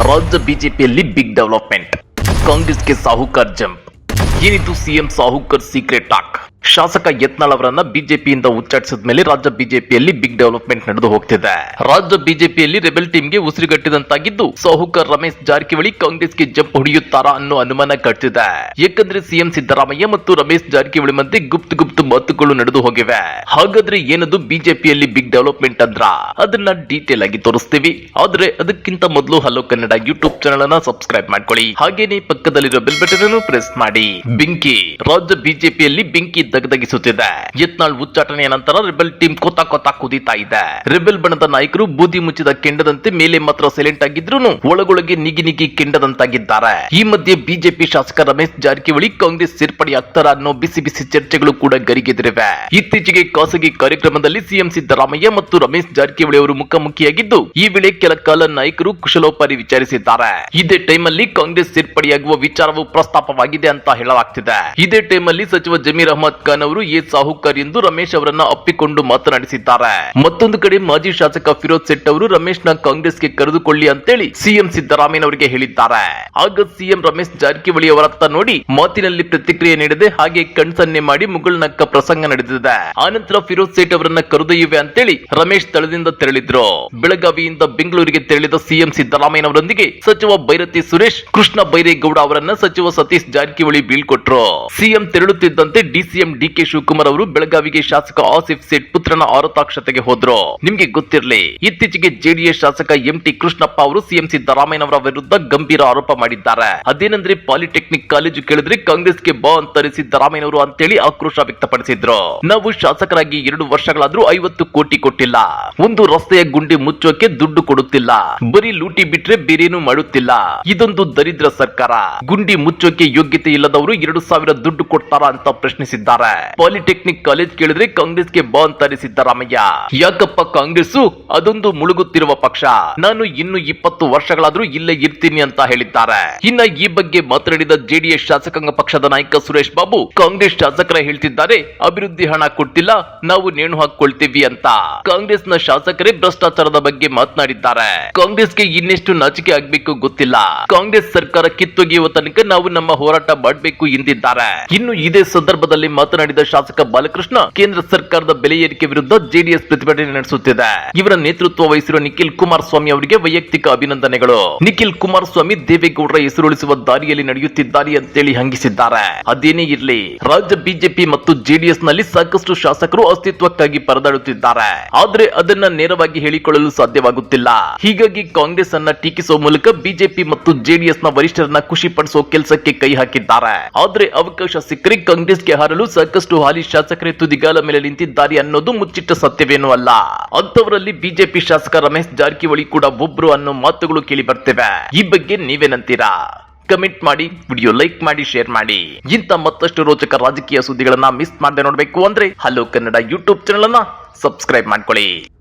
ರಾಜ್ಯ ಬಿಜೆಪಿಯಲ್ಲಿ big development ಕಾಂಗ್ರೆಸ್ಗೆ ಸಾಹುಕಾರ್ ಜಂಪ್ ಏನಿದು ಸಿಎಂ ಸಾಹುಕರ್ ಸೀಕ್ರೆಟ್ ಟಾಕ್ ಶಾಸಕ ಯತ್ನಾಳ್ ಅವರನ್ನ ಬಿಜೆಪಿಯಿಂದ ಉಚ್ಚಾಟಿಸಿದ ಮೇಲೆ ರಾಜ್ಯ ಬಿಜೆಪಿಯಲ್ಲಿ ಬಿಗ್ ಡೆವಲಪ್ಮೆಂಟ್ ನಡೆದು ಹೋಗ್ತಿದೆ. ರಾಜ್ಯ ಬಿಜೆಪಿಯಲ್ಲಿ ರೆಬೆಲ್ ಟೀಮ್ಗೆ ಉಸಿರುಗಟ್ಟಿದಂತಾಗಿದ್ದು, ಸಾಹುಕರ್ ರಮೇಶ್ ಜಾರಕಿಹೊಳಿ ಕಾಂಗ್ರೆಸ್ಗೆ ಜಂಪ್ ಹೊಡೆಯುತ್ತಾರಾ ಅನ್ನೋ ಅನುಮಾನ ಕಟ್ಟಿದೆ. ಏಕೆಂದ್ರೆ ಸಿಎಂ ಸಿದ್ದರಾಮಯ್ಯ ಮತ್ತು ರಮೇಶ್ ಜಾರಕಿಹೊಳಿ ಮಧ್ಯೆ ಗುಪ್ತ ಗುಪ್ತ ಮಾತುಗಳು ನಡೆದು ಹೋಗಿವೆ. ಹಾಗಾದ್ರೆ ಏನದು ಬಿಜೆಪಿಯಲ್ಲಿ ಬಿಗ್ ಡೆವಲಪ್ಮೆಂಟ್ ಅಂದ್ರ? ಅದನ್ನ ಡೀಟೇಲ್ ಆಗಿ ತೋರಿಸ್ತೀವಿ. ಆದ್ರೆ ಅದಕ್ಕಿಂತ ಮೊದಲು ಹಲೋ ಕನ್ನಡ ಯೂಟ್ಯೂಬ್ ಚಾನಲ್ ಅನ್ನ ಸಬ್ಸ್ಕ್ರೈಬ್ ಮಾಡ್ಕೊಳ್ಳಿ. ಹಾಗೇನೆ ಪಕ್ಕದಲ್ಲಿರೋ ಬೆಲ್ ಬಟನ್ ಅನ್ನು ಪ್ರೆಸ್ ಮಾಡಿ. ಬೆಂಕಿ. ರಾಜ್ಯ ಬಿಜೆಪಿಯಲ್ಲಿ ಬೆಂಕಿ ದಗದಗಿಸುತ್ತಿದೆ ಯತ್ನಾಳ್ ಉಚ್ಚಾಟನೆಯ ನಂತರ ರೆಬೆಲ್ ಟೀಮ್ ಕೊತ ಕೊತ ಕುದೀತಾ ಇದೆ. ರೆಬೆಲ್ ಬಣದ ನಾಯಕರು ಬೂದಿ ಮುಚ್ಚಿದ ಕೆಂಡದಂತೆ ಮೇಲೆ ಮಾತ್ರ ಸೈಲೆಂಟ್ ಆಗಿದ್ರು ಒಳಗೊಳಗೆ ನಿಗಿ ನಿಗಿ ಕೆಂಡದಂತಾಗಿದ್ದಾರೆ. ಈ ಮಧ್ಯೆ ಬಿಜೆಪಿ ಶಾಸಕ ರಮೇಶ್ ಜಾರಕಿಹೊಳಿ ಕಾಂಗ್ರೆಸ್ ಸೇರ್ಪಡೆಯಾಗ್ತಾರ ಅನ್ನೋ ಬಿಸಿ ಬಿಸಿ ಚರ್ಚೆಗಳು ಕೂಡ ಗರಿಗೆದಿರಿವೆ. ಇತ್ತೀಚೆಗೆ ಖಾಸಗಿ ಕಾರ್ಯಕ್ರಮದಲ್ಲಿ ಸಿಎಂ ಸಿದ್ದರಾಮಯ್ಯ ಮತ್ತು ರಮೇಶ್ ಜಾರಕಿಹೊಳಿ ಅವರು ಮುಖಾಮುಖಿಯಾಗಿದ್ದು, ಈ ವೇಳೆ ಕೆಲ ಕಾಲ ನಾಯಕರು ಕುಶಲೋಪರಿ ವಿಚಾರಿಸಿದ್ದಾರೆ. ಇದೇ ಟೈಮಲ್ಲಿ ಕಾಂಗ್ರೆಸ್ ಸೇರ್ಪಡೆಯಾಗುವ ವಿಚಾರವು ಪ್ರಸ್ತಾಪವಾಗಿದೆ ಅಂತ ಹೇಳಲಾಗ್ತಿದೆ ಇದೇ ಟೈಮಲ್ಲಿ ಸಚಿವ ಜಮೀರ್ ಅಹಮದ್ ಖಾನ್ ಅವರು ಎ ಸಾಹುಕಾರ್ ಎಂದು ರಮೇಶ್ ಅವರನ್ನ ಅಪ್ಪಿಕೊಂಡು ಮಾತನಾಡಿಸಿದ್ದಾರೆ. ಮತ್ತೊಂದು ಕಡೆ ಮಾಜಿ ಶಾಸಕ ಫಿರೋಜ್ ಸೆಟ್ ಅವರು ರಮೇಶ್ನ ಕಾಂಗ್ರೆಸ್ಗೆ ಕರೆದುಕೊಳ್ಳಿ ಅಂತೇಳಿ ಸಿಎಂ ಸಿದ್ದರಾಮಯ್ಯ ಅವರಿಗೆ ಹೇಳಿದ್ದಾರೆ. ಆಗ ಸಿಎಂ ರಮೇಶ್ ಜಾರಕಿಹೊಳಿ ಅವರತ್ತ ನೋಡಿ ಮಾತಿನಲ್ಲಿ ಪ್ರತಿಕ್ರಿಯೆ ನೀಡದೆ ಹಾಗೆ ಕಣ್ಸನ್ನೆ ಮಾಡಿ ಮುಗುಳ್ನಕ್ಕ ಪ್ರಸಂಗ ನಡೆದಿದೆ. ಆನಂತರ ಫಿರೋಜ್ ಸೇಠ್ ಅವರನ್ನ ಕರೆದೊಯ್ಯುವೆ ಅಂತೇಳಿ ರಮೇಶ್ ಸ್ಥಳದಿಂದ ತೆರಳಿದ್ರು. ಬೆಳಗಾವಿಯಿಂದ ಬೆಂಗಳೂರಿಗೆ ತೆರಳಿದ ಸಿಎಂ ಸಿದ್ದರಾಮಯ್ಯನವರೊಂದಿಗೆ ಸಚಿವ ಬೈರತಿ ಸುರೇಶ್, ಕೃಷ್ಣ ಬೈರೇಗೌಡ ಅವರನ್ನ ಸಚಿವ ಸತೀಶ್ ಜಾರಕಿಹೊಳಿ ಬೀಳ್ಕೊಟ್ರು ಸಿಎಂ ತೆರಳುತ್ತಿದ್ದಂತೆ ಡಿಸಿಎಂ ಡಿಕೆ ಶಿವಕುಮಾರ್ ಅವರು ಬೆಳಗಾವಿಗೆ ಶಾಸಕ ಆಸಿಫ್ ಸೇಠ್ ಪುತ್ರನ ಆರತಾಕ್ಷತೆಗೆ ಹೋದ್ರು. ನಿಮ್ಗೆ ಗೊತ್ತಿರಲಿ, ಇತ್ತೀಚೆಗೆ ಜೆಡಿಎಸ್ ಶಾಸಕ ಎಂಟಿ ಕೃಷ್ಣಪ್ಪ ಅವರು ಸಿಎಂ ಸಿದ್ದರಾಮಯ್ಯನವರ ವಿರುದ್ಧ ಗಂಭೀರ ಆರೋಪ ಮಾಡಿದ್ದಾರೆ. ಅದೇನಂದ್ರೆ ಪಾಲಿಟೆಕ್ನಿಕ್ ಕಾಲೇಜು ಕೇಳಿದ್ರೆ ಕಾಂಗ್ರೆಸ್ಗೆ ಬಾ ಅಂತಾರೆ ಸಿದ್ದರಾಮಯ್ಯನವರು ಅಂತೇಳಿ ಆಕ್ರೋಶ ವ್ಯಕ್ತಪಡಿಸಿದ್ರು. ನಾವು ಶಾಸಕರಾಗಿ ಎರಡು ವರ್ಷಗಳಾದ್ರೂ ಐವತ್ತು ಕೋಟಿ ಕೊಟ್ಟಿಲ್ಲ. ಒಂದು ರಸ್ತೆಯ ಗುಂಡಿ ಮುಚ್ಚೋಕೆ ದುಡ್ಡು ಕೊಡುತ್ತಿಲ್ಲ. ಬರೀ ಲೂಟಿ ಬಿಟ್ರೆ ಬೇರೇನು ಮಾಡುತ್ತಿಲ್ಲ. ಇದೊಂದು ದರಿದ್ರ ಸರ್ಕಾರ. ಗುಂಡಿ ಮುಚ್ಚೋಕೆ ಯೋಗ್ಯತೆ ಇಲ್ಲದವರು ಎರಡು ಸಾವಿರ ದುಡ್ಡು ಕೊಡ್ತಾರಾ ಅಂತ ಪ್ರಶ್ನಿಸಿದ್ದಾರೆ. ಪಾಲಿಟೆಕ್ನಿಕ್ ಕಾಲೇಜ್ ಕೇಳಿದ್ರೆ ಕಾಂಗ್ರೆಸ್ಗೆ ಬಾ ಅಂತಾರೆ ಸಿದ್ದರಾಮಯ್ಯ ಯಾಕಪ್ಪ ಕಾಂಗ್ರೆಸ್ ಅದೊಂದು ಮುಳುಗುತ್ತಿರುವ ಪಕ್ಷ. ನಾನು ಇನ್ನು ಇಪ್ಪತ್ತು ವರ್ಷಗಳಾದ್ರೂ ಇಲ್ಲೇ ಇರ್ತೀನಿ ಅಂತ ಹೇಳಿದ್ದಾರೆ. ಇನ್ನ ಈ ಬಗ್ಗೆ ಮಾತನಾಡಿದ ಜೆಡಿಎಸ್ ಶಾಸಕಾಂಗ ಪಕ್ಷದ ನಾಯಕ ಸುರೇಶ್ ಬಾಬು, ಕಾಂಗ್ರೆಸ್ ಶಾಸಕರ ಹೇಳ್ತಿದ್ದಾರೆ, ಅಭಿವೃದ್ಧಿ ಹಣ ಕೊಡ್ತಿಲ್ಲ, ನಾವು ನೇಣು ಹಾಕೊಳ್ತೀವಿ ಅಂತ. ಕಾಂಗ್ರೆಸ್ನ ಶಾಸಕರೇ ಭ್ರಷ್ಟಾಚಾರದ ಬಗ್ಗೆ ಮಾತನಾಡಿದ್ದಾರೆ. ಕಾಂಗ್ರೆಸ್ಗೆ ಇನ್ನೆಷ್ಟು ನಾಚಿಕೆ ಆಗ್ಬೇಕು ಗೊತ್ತಿಲ್ಲ. ಕಾಂಗ್ರೆಸ್ ಸರ್ಕಾರ ಕಿತ್ತೊಗೆಯುವ ತನಕ ನಾವು ನಮ್ಮ ಹೋರಾಟ ಮಾಡಬೇಕು ಎಂದಿದ್ದಾರೆ ಇನ್ನು ಇದೇ ಸಂದರ್ಭದಲ್ಲಿ ಮಾತನಾಡಿದ ಶಾಸಕ ಬಾಲಕೃಷ್ಣ, ಕೇಂದ್ರ ಸರ್ಕಾರದ ಬೆಲೆ ಏರಿಕೆ ವಿರುದ್ಧ ಜೆಡಿಎಸ್ ಪ್ರತಿಭಟನೆ ನಡೆಸುತ್ತಿದೆ. ಇವರ ನೇತೃತ್ವ ವಹಿಸಿರುವ ನಿಖಿಲ್ ಕುಮಾರಸ್ವಾಮಿ ಅವರಿಗೆ ವೈಯಕ್ತಿಕ ಅಭಿನಂದನೆಗಳು. ನಿಖಿಲ್ ಕುಮಾರಸ್ವಾಮಿ ದೇವೇಗೌಡರ ಹೆಸರುಳಿಸುವ ದಾರಿಯಲ್ಲಿ ನಡೆಯುತ್ತಿದ್ದಾರೆ ಅಂತೇಳಿ ಹಂಗಿಸಿದ್ದಾರೆ. ಅದೇನೇ ಇರಲಿ, ರಾಜ್ಯ ಬಿಜೆಪಿ ಮತ್ತು ಜೆಡಿಎಸ್ನಲ್ಲಿ ಸಾಕಷ್ಟು ಶಾಸಕರು ಅಸ್ತಿತ್ವಕ್ಕಾಗಿ ಪರದಾಡುತ್ತಿದ್ದಾರೆ. ಆದ್ರೆ ಅದನ್ನ ನೇರವಾಗಿ ಹೇಳಿಕೊಳ್ಳಲು ಸಾಧ್ಯವಾಗುತ್ತಿಲ್ಲ. ಹೀಗಾಗಿ ಕಾಂಗ್ರೆಸ್ ಅನ್ನ ಟೀಕಿಸುವ ಮೂಲಕ ಬಿಜೆಪಿ ಮತ್ತು ಜೆಡಿಎಸ್ನ ವರಿಷ್ಠರನ್ನ ಖುಷಿ ಪಡಿಸುವ ಕೆಲಸಕ್ಕೆ ಕೈ ಹಾಕಿದ್ದಾರೆ. ಆದ್ರೆ ಅವಕಾಶ ಸಿಕ್ಕರೆ ಕಾಂಗ್ರೆಸ್ಗೆ ಹಾರಲು ಸಾಕಷ್ಟು ಹಾಲಿ ಶಾಸಕರೇ ತುದಿಗಾಲ ಮೇಲೆ ನಿಂತಿದ್ದಾರೆ ಅನ್ನೋದು ಮುಚ್ಚಿಟ್ಟ ಸತ್ಯವೇನೂ ಅಲ್ಲ. ಅಂತವರಲ್ಲಿ ಬಿಜೆಪಿ ಶಾಸಕ ರಮೇಶ್ ಜಾರಕಿಹೊಳಿ ಕೂಡ ಒಬ್ರು ಅನ್ನೋ ಮಾತುಗಳು ಕೇಳಿ ಬರ್ತೇವೆ. ಈ ಬಗ್ಗೆ ನೀವೇನಂತೀರಾ? ಕಮೆಂಟ್ ಮಾಡಿ, ವಿಡಿಯೋ ಲೈಕ್ ಮಾಡಿ, ಶೇರ್ ಮಾಡಿ. ಇಂಥ ಮತ್ತಷ್ಟು ರೋಚಕ ರಾಜಕೀಯ ಸುದ್ದಿಗಳನ್ನ ಮಿಸ್ ಮಾಡದೆ ನೋಡಬೇಕು ಅಂದ್ರೆ ಹಲೋ ಕನ್ನಡ ಯೂಟ್ಯೂಬ್ ಚಾನಲ್ ಅನ್ನ ಸಬ್ಸ್ಕ್ರೈಬ್ ಮಾಡ್ಕೊಳ್ಳಿ.